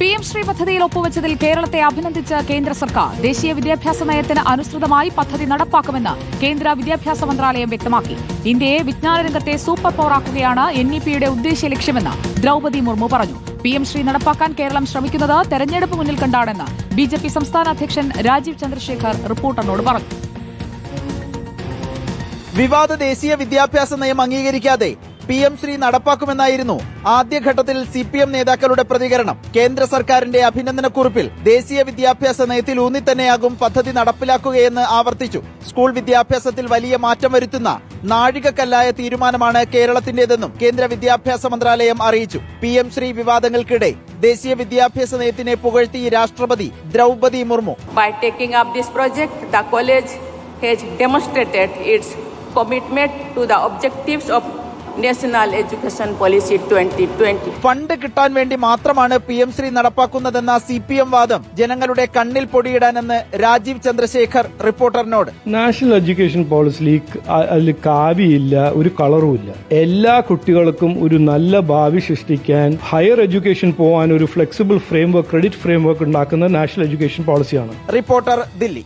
P M Shri പദ്ധതിയിൽ ഒപ്പുവെച്ചതിൽ കേരളത്തെ അഭിനന്ദിച്ച് കേന്ദ്ര സർക്കാർ ദേശീയ വിദ്യാഭ്യാസ നയത്തിന് അനുസൃതമായി പദ്ധതി നടപ്പാക്കുമെന്ന് കേന്ദ്ര വിദ്യാഭ്യാസ മന്ത്രാലയം വ്യക്തമാക്കി. ഇന്ത്യയെ വിജ്ഞാന രംഗത്തെ സൂപ്പർ പവറാക്കുകയാണ് എൻ ഇ പിയുടെ ഉദ്ദേശ്യ ലക്ഷ്യമെന്ന് ദ്രൌപതി മുർമു പറഞ്ഞു. പി എം ശ്രീ നടപ്പാക്കാൻ കേരളം ശ്രമിക്കുന്നത് തെരഞ്ഞെടുപ്പ് മുന്നിൽ കണ്ടാണെന്ന് ബി ജെ പി സംസ്ഥാന അധ്യക്ഷൻ രാജീവ് ചന്ദ്രശേഖർ റിപ്പോർട്ടറിനോട് പറഞ്ഞു. വിവാദ ദേശീയ വിദ്യാഭ്യാസ നയം അംഗീകരിക്കാതെ പി എം ശ്രീ നടപ്പാക്കുമെന്നായിരുന്നു ആദ്യഘട്ടത്തിൽ സി പി എം നേതാക്കളുടെ പ്രതികരണം. കേന്ദ്ര സർക്കാരിന്റെ അഭിനന്ദനക്കുറിപ്പിൽ ദേശീയ വിദ്യാഭ്യാസ നയത്തിൽ ഊന്നി തന്നെയാകും പദ്ധതി നടപ്പിലാക്കുകയെന്ന് ആവർത്തിച്ചു. സ്കൂൾ വിദ്യാഭ്യാസത്തിൽ വലിയ മാറ്റം വരുത്തുന്ന നാഴികക്കല്ലായ തീരുമാനമാണ് കേരളത്തിന്റേതെന്നും കേന്ദ്ര വിദ്യാഭ്യാസ മന്ത്രാലയം അറിയിച്ചു. പി എം ശ്രീ വിവാദങ്ങൾക്കിടെ ദേശീയ വിദ്യാഭ്യാസ നയത്തിനെ പുകഴ്ത്തി രാഷ്ട്രപതി Draupadi Murmu. By taking up this project, the college has demonstrated its commitment to the objectives of National Education Policy 2020. Fund കിട്ടാൻ വേണ്ടി മാത്രമാണ് പി എം ശ്രീ നടപ്പാക്കുന്നതെന്ന സി പി എം വാദം ജനങ്ങളുടെ കണ്ണിൽ പൊടിയിടാനെന്ന് രാജീവ് ചന്ദ്രശേഖർ റിപ്പോർട്ടറിനോട്. നാഷണൽ എഡ്യൂക്കേഷൻ പോളിസി അതിൽ കാവിയില്ല ഒരു കളറും ഇല്ല എല്ലാ കുട്ടികൾക്കും ഒരു നല്ല ഭാവി സൃഷ്ടിക്കാൻ ഹയർ എഡ്യൂക്കേഷൻ പോകാൻ ഒരു ഫ്ലെക്സിബിൾ ഫ്രെയിംവർക്ക് ക്രെഡിറ്റ് ഫ്രെയിംവർക്ക് ഉണ്ടാക്കുന്ന നാഷണൽ എഡ്യൂക്കേഷൻ പോളിസിയാണ് റിപ്പോർട്ടർ ദില്ലി.